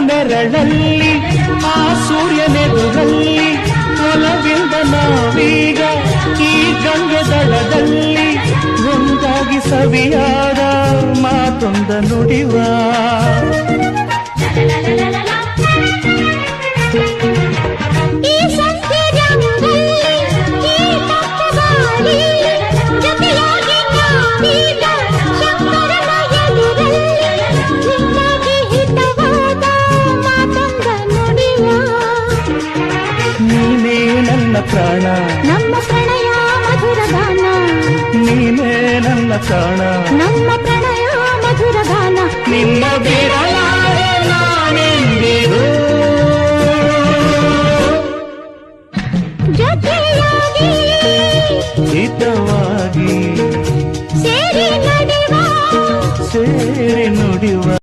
ನೆರಳಲ್ಲಿ ಆ ಸೂರ್ಯನೆದುರಲ್ಲಿ ಒಲವಿಂದ ನಾವೀಗ ಈ ಗಂಗೆ ದಳದಲ್ಲಿ ಒಂದಾಗಿ ಸವಿಯಾದ ಮಾತೊಂದ ನುಡಿವ ಈ ನೀ ನನ್ನ ಪ್ರಾಣ. ನಮ್ಮ ಪ್ರಣಯ ಮಧುರ ಗಾನ. ನೀನೇ ನನ್ನ ಪ್ರಾಣ. ನಮ್ಮ ಪ್ರಣಯ ಮಧುರ ಗಾನ. ನಿನ್ನ ಹಿತವಾಗಿ ಸೇರಿ ಸೇರಿ ನುಡಿವ.